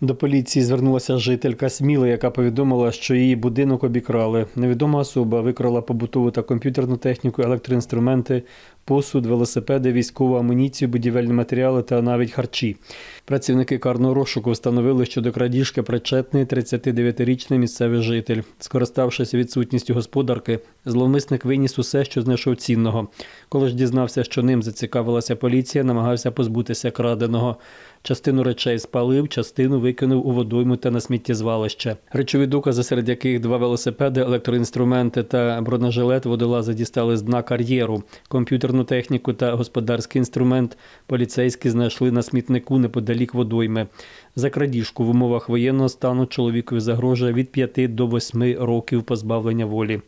До поліції звернулася жителька Сміли, яка повідомила, що її будинок обікрали. Невідома особа викрала побутову та комп'ютерну техніку, електроінструменти, посуд, велосипеди, військову амуніцію, будівельні матеріали та навіть харчі. Працівники карного розшуку встановили, що до крадіжки причетний 39-річний місцевий житель. Скориставшись відсутністю господарки, зловмисник виніс усе, що знайшов цінного. Коли ж дізнався, що ним зацікавилася поліція, намагався позбутися краденого. Частину речей спалив, частину викинув у водойму та на сміттєзвалище. Речові докази, серед яких два велосипеди, електроінструменти та бронежилет водолази дістали з дна кар'єру. Комп'ютерну техніку та господарський інструмент поліцейські знайшли на смітнику неподалік водойми. За крадіжку в умовах воєнного стану чоловікові загрожує від 5 до 8 років позбавлення волі.